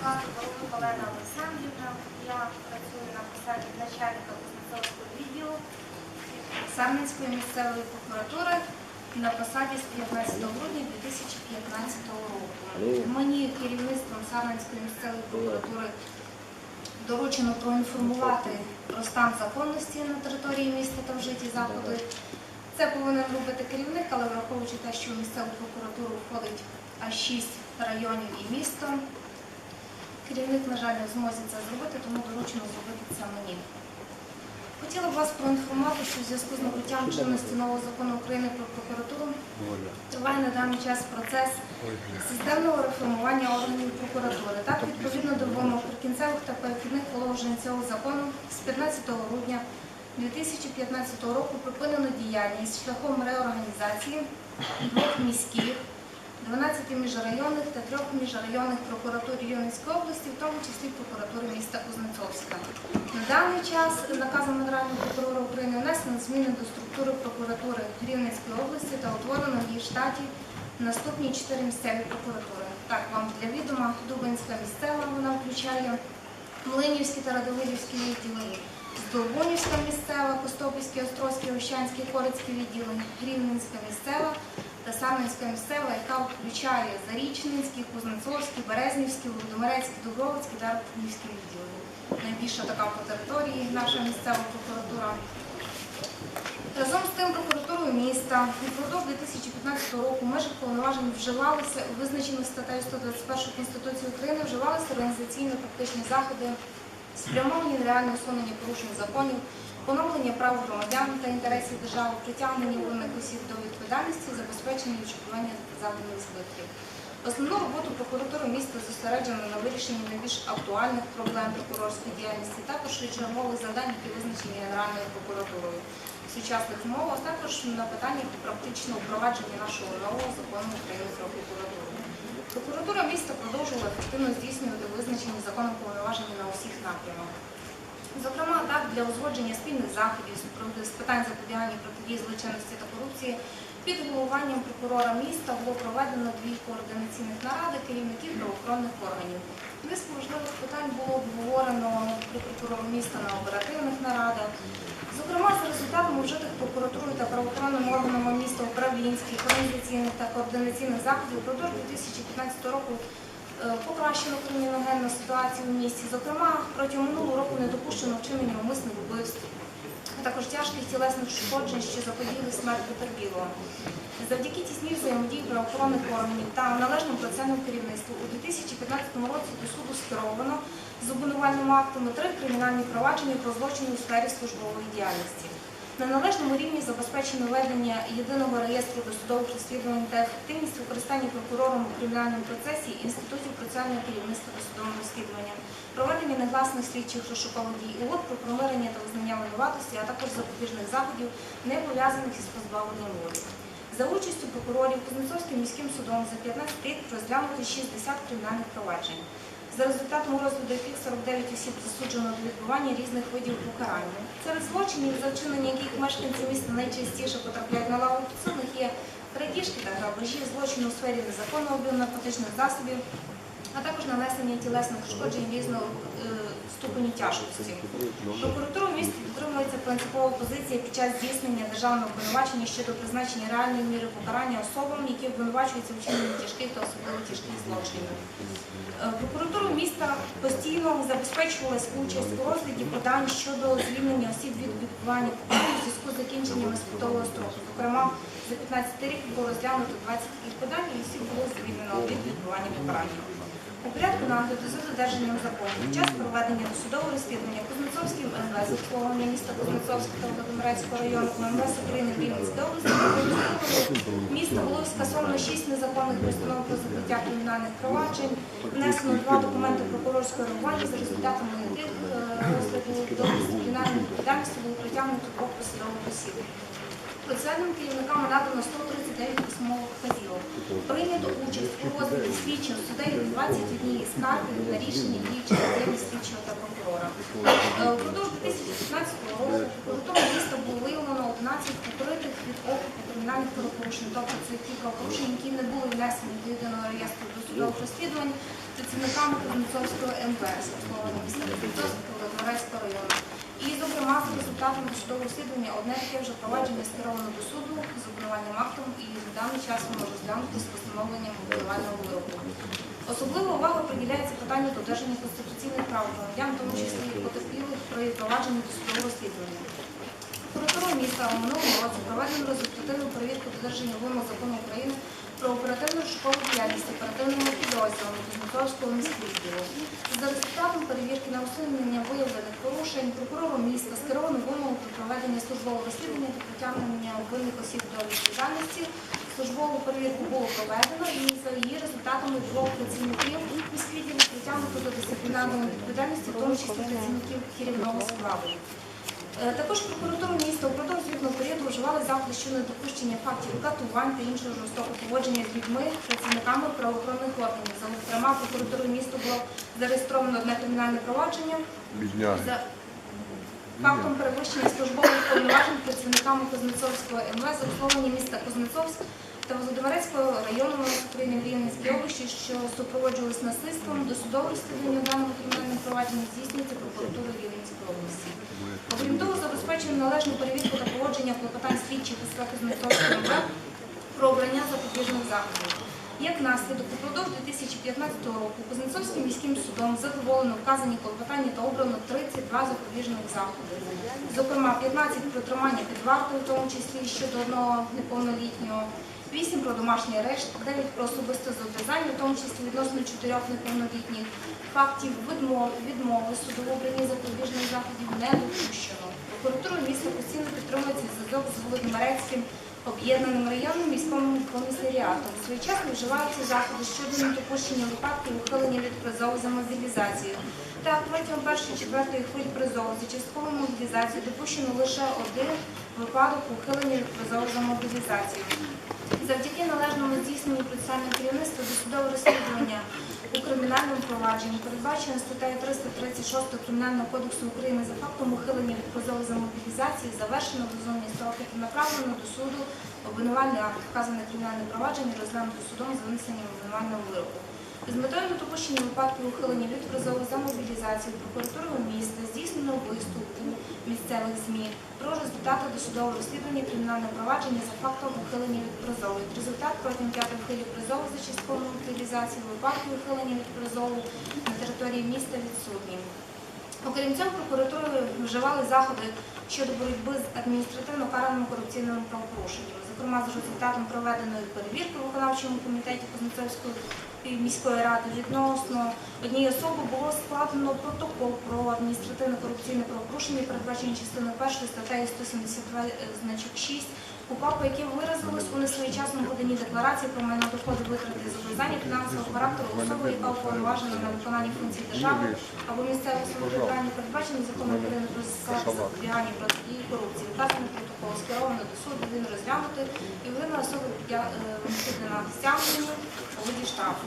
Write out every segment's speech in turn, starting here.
звати Володимир Олена Олександрівна. Я працюю на посаді начальника Кузнецовського відділу Сарненської місцевої прокуратури на посаді з 15 грудня 2015 року. Мені керівництвом Сарненської місцевої прокуратури доручено проінформувати про стан законності на території міста та вжиті заходи. Це повинен робити керівник, але враховуючи те, що в місцеву прокуратуру входить аж 6 районів і місто. Керівник, на жаль, не в змозі це зробити, тому доручено зробити це мені. Хотіла б вас проінформувати, що в зв'язку з набуттям чинності нового закону України про прокуратуру триває на даний час процес системного реформування органів прокуратури. Так, відповідно до вимог прикінцевих та перехідних положень цього закону з 15 грудня 2015 року припинено діяльність шляхом реорганізації двох міських, 12 міжрайонних та трьох міжрайонних прокуратур Рівненської області, в тому числі прокуратури міста Кузнецовська. На даний час наказом Генерального прокурора України внесено зміни до структури прокуратури Рівненської області та утворено в її штаті наступні чотири місцеві прокуратури. Так, вам для відома Дубинська місцева, вона включає Млинівські та Радовилівські відділи, Здолбунівська місцева, Костопільські, Острозькі, Ощанські, Корицькі відділи, Рівненська місцева та Сарненська місцева, яка включає Зарічненський, Кузнецовський, Березнівський, Володимирецький, Дубровицький та Рахівські відділи. Найбільша така по території наша місцева прокуратура. Разом з тим прокуратурою міста впродовж 2015 року межах повноважень вживалися у визначених статтею 121 Конституції України вживалися організаційно-практичні заходи, спрямовані на реальне усунення порушень законів, поновлення прав громадян та інтересів держави, притягнення винних осіб до відповідальності, забезпечення і відшкодування завданих збитків. Основну роботу прокуратури міста зосереджено на вирішенні найбільш актуальних проблем прокурорської діяльності, також і чергових завдань, які визначені Генеральною прокуратурою в сучасних умовах, а також на питання практичного впровадження нашого нового закону України про прокуратуру. Прокуратура міста продовжувала ефективно здійснювати визначені законом повноваження на усіх напрямах. Зокрема, так для узгодження спільних заходів з питань запобігання протидії злочинності та корупції під головуванням прокурора міста було проведено дві координаційних наради керівників правоохоронних органів. Низку важливих питань було обговорено при прокурору міста на оперативних нарадах. Зокрема, за результатами вжитих прокуратурою та правоохоронними органами міста управлінських, організаційних та координаційних заходів впродовж 2015 року покращено криміногенну ситуацію в місті. Зокрема, протягом минулого року не допущено вчинення умисних вбивств, а також тяжких тілесних ушкоджень, що заподіяли смерть потерпілого. Завдяки тісній взаємодії правоохоронних органів та належному процесуальному керівництву у 2015 році до суду скеровано з обвинувальними актами три кримінальні провадження про злочини у сфері службової діяльності. На належному рівні забезпечено ведення єдиного реєстру досудових розслідувань та ефективність використання прокурором у кримінальному процесі інститутів процесуального керівництва досудового розслідування, проведення негласних слідчих розшукових дій, угод про примирення та визнання винуватості, а також запобіжних заходів, не пов'язаних із позбавленням волі. За участю прокурорів Кузнецовським міським судом за 15 рік розглянуто 60 кримінальних проваджень. За результатом розгляду яких 49 осіб засуджено до відбування різних видів покарання. Серед злочинів, за вчинення яких мешканці міста найчастіше потрапляють на лаву підсудних, є крадіжки та грабежі, злочини у сфері незаконного обігу наркотичних засобів, а також нанесення тілесних шкоджень різного е, ступені тяжкості. Прокуратурою міста підтримується принципова позиція під час здійснення державного обвинувачення щодо призначення реальної міри покарання особам, які обвинувачуються в тяжких та особливо тяжких злочинів. Е, Прокуратурою міста постійно забезпечувалась участь у розгляді подань щодо звільнення осіб від відбування покарання у зв'язку з закінченням іспитового строку. Зокрема, за 15 рік було розглянуто 20 таких подань і осіб було звільнено від відбування покарання. У порядку нагляду за додержанням закону під час проведення досудового розслідування Кузнецовським МВС обслуговування міста Кузнецовського та Володимирецького району МВС України в Рівненській області міста було скасовано 6 незаконних постанов про закриття кримінальних проваджень, внесено два документи прокурорського реагування, за результатами яких е, розгляду до дисциплінарної відповідальності було притягнуто двох посадових осіб. Процесуальним керівникам надано 139 письмових вказівок. Прийнято участь у розгляді слідчого суддею 21 скарги на рішення діючого діяльні слідчого та прокурора. Е, Впродовж 2015 року прокуратурою міста було виявлено 11 покритих від окупу кримінальних правопорушень, тобто це ті правопорушення, які не були внесені до єдиного реєстру досудових розслідувань, працівниками Кузнецовського МВС, обслуговування міста Кузнецовського Володимирецького району. І, зокрема, за результатами судового розслідування одне таке вже провадження скеровано до суду з обвинувальним актом і в даний час воно розглянути з постановленням обвинувального вироку. Особлива увага приділяється питанню додержання конституційних прав громадян, в тому числі і потерпілих при провадженні досудового розслідування. Прокурор міста у минулому році проведено результативну перевірку додержання вимог закону України про оперативну розшукову діяльність оперативними підрозділами Кузнецовського міськвідділу. За результатом перевірки на усунення виявлених порушень прокурором міста скеровано вимогу про проведення службового розслідування та притягнення винних осіб до відповідальності. Службову перевірку було проведено і за її результатами двох працівників міськвідділу притягнуто до дисциплінарної відповідальності, в тому числі працівників керівного складу. Е, Також прокуратура міста упродовж звітного періоду вживали заходи щодо недопущення фактів катувань та іншого жорстокого поводження з людьми, працівниками правоохоронних органів. Зокрема, прокуратурою міста було зареєстровано одне кримінальне провадження за фактом перевищення службових повноважень працівниками Кузнецовського МВС за обслуговування міста Кузнецовськ та Володимирецького району України Рівненській області, що супроводжувалися насильством до судового розслідування даного кримінального провадження здійснюється прокуратурою Вінницької області. Окрім того, забезпечено належну перевірку та погодження клопотань слідчих із МВ про обрання запобіжних заходів. Як наслідок, упродовж 2015 року Кузнецовським міським судом задоволено вказані клопотання та обрано 32 запобіжних заходи. Зокрема, 15 про тримання під вартою, в тому числі щодо одного неповнолітнього, 8 про домашній арешт, 9 про особисте зобов'язання, в тому числі відносно 4 неповнолітніх. Фактів відмови, відмови судово обрані запобіжних заходів не допущено. Прокуратура міста постійно підтримує цей зв'язок з Володимирецьким об'єднаним районним військовим комісаріатом. Своєчасно вживаються заходи щодо недопущення випадків ухилення від призову за мобілізацію. Так, протягом першої четвертої хвилі призову за часткову мобілізацію допущено лише один випадок ухилення від призову за мобілізацію. Завдяки належному здійсненню процесуального керівництва досудового розслідування у кримінальному провадженні передбачено статтею 336 Кримінального кодексу України за фактом ухилення від позову за мобілізацію, завершено в зоні строки та направлено до суду обвинувальний акт, вказане кримінальне провадження, розглянуто судом з винесенням обвинувального вироку. З метою недопущення випадків ухилення від призову за мобілізацію прокуратурою міста здійснено виступ у місцевих ЗМІ про результати досудового розслідування кримінального провадження за фактом ухилення від призову. Результат протягом п'ятої хвилі призову за частковою мобілізацією випадків ухилення від призову на території міста відсутні. Окрім цього, прокуратурою вживали заходи щодо боротьби з адміністративно караними корупційними правопорушеннями. Зокрема, за результатом проведеної перевірки в виконавчому комітеті Кузнецовської міської ради відносно однієї особи було складено протокол про адміністративне корупційне правопорушення, передбачені частиною першої статтею 172 е, значок 6 УПАП, які виразились у несвоєчасному поданні декларації про майно доходи витрати зобов'язання фінансового характеру особи, яка уповноважена на виконання функцій держави або місцевого самоврядування, передбачені законом України про запобігання протидії корупції. Вказаний протокол скеровано до суду, він розглянути і винна особа піддана стягненню у виді штрафу.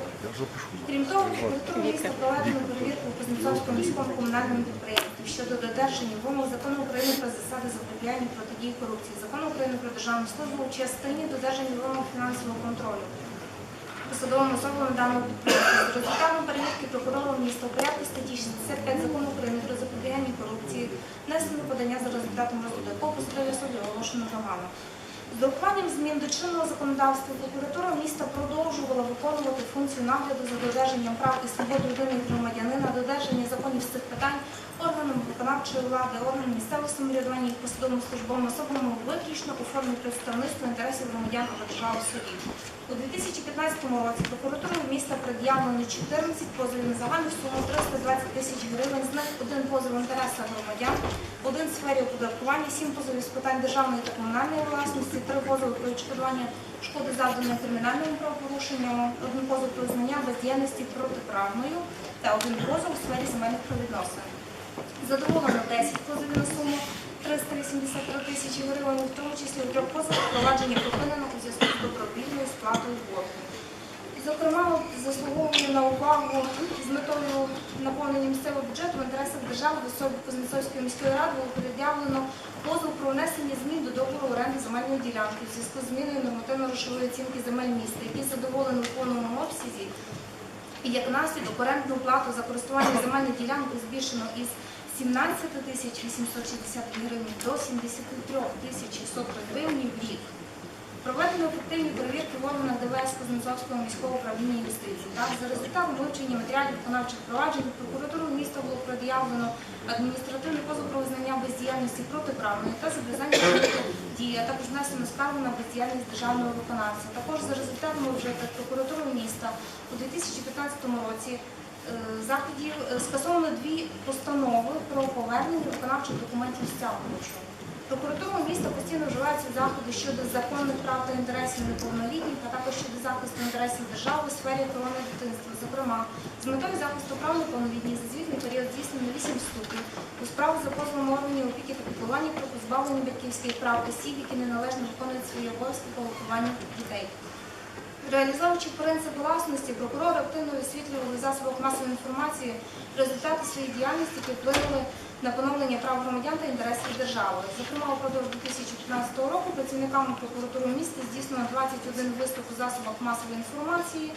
Крім того, прокуратура міста проведено перевірку у Кузнецовському міському комунальному підприємстві щодо додержання вимог закону України про засади запобігання протидії корупції, закону України про державну службу в частині додержання вимог фінансового контролю посадовими особами даного підприємства. За результатом перевірки прокурором міста у порядку статті 65 закону України про запобігання корупції внесено подання за результатом розгляду якого посадові особі оголошено догано. З урахуванням змін до чинного законодавства прокуратура міста продовжувала виконувати функцію нагляду за додержанням прав і свобод людини і громадянина, додержання законів з цих питань органам виконавчої влади, органам місцевого самоврядування і посадовим службовим особами виключно у формі представництва інтересів громадян або держави суді. У 2015 році прокуратурою міста пред'явлено 14 позовів на загальну суму 320 тисяч гривень, з них один позов в інтересах громадян, один в сфері оподаткування, сім позовів з питань державної та комунальної власності, три позови про відшкодування шкоди завданої кримінальним правопорушенням, один позов про визнання бездіяльності протиправною та один позов у сфері земельних правовідносин. Задоволено 10 позовів на суму 383 тисячі гривень, в тому числі у трьох позовах провадження припинено у зв'язку з добровільною сплатою боргу. Зокрема, заслуговує на увагу з метою наповнення місцевого бюджету в інтересах держави в особі Кузнецовської міської ради було перед'явлено позов про внесення змін до договору оренди земельної ділянки в зв'язку з зміною нормативно-грошової оцінки земель міста, які задоволені у повному обсязі І як наслідок орендну плату за користування земельною ділянкою збільшено із 17 тисяч 860 гривень до 73 тисяч 600 гривень в рік. Проведено ефективні перевірки в органах ДВС Кузнецовського міського управління юстиції. Так, за результатом вивчення матеріалів виконавчих проваджень прокуратуру міста було пред'явлено адміністративне позов про визнання бездіяльності протиправної та зобов'язання дії, а також внесено скаргу на бездіяльність державного виконавця. Також за результатами вже прокуратури міста у 2015 році е, заходів е, скасовано дві постанови про повернення виконавчих документів стягувачу. Прокуратурою міста постійно вживаються заходи щодо законних прав та інтересів неповнолітніх, а також щодо захисту інтересів держави у сфері охорони дитинства. Зокрема, з метою захисту прав неповнолітніх за звітний період здійснено 8 вступів у справу за позовом органів опіки та піклування про позбавлення батьківських прав осіб, які неналежно виконують свої обов'язки по вихованню дітей. Реалізовуючи принцип власності, прокурори активно висвітлювали засобах масової інформації результати своєї діяльності, які вплинули на поновлення прав громадян та інтересів держави. Зокрема, упродовж 2015 року працівниками прокуратури міста здійснено 21 виступ у засобах масової інформації.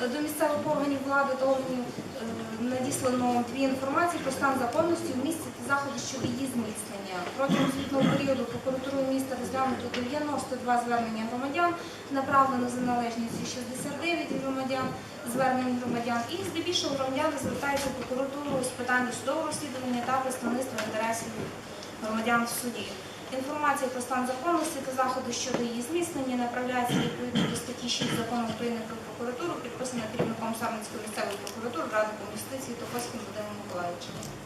До місцевих органів влади органів е, надіслано дві інформації про стан законності в місті та заходи щодо її зміцнення. Протягом звітного періоду прокуратурою міста розглянуто 92 звернення громадян, направлено за належністю 69 громадян, звернень громадян, і здебільшого громадяни звертаються прокуратуру з питань судового розслідування та представництва інтересів громадян в суді. Інформація про стан законності та заходи щодо її зміцнення направляється відповідно до статті 6 закону України про прокуратуру, підписана керівником Сарницької місцевої прокуратури, радником юстиції Топоським Вадимом Миколаївичем.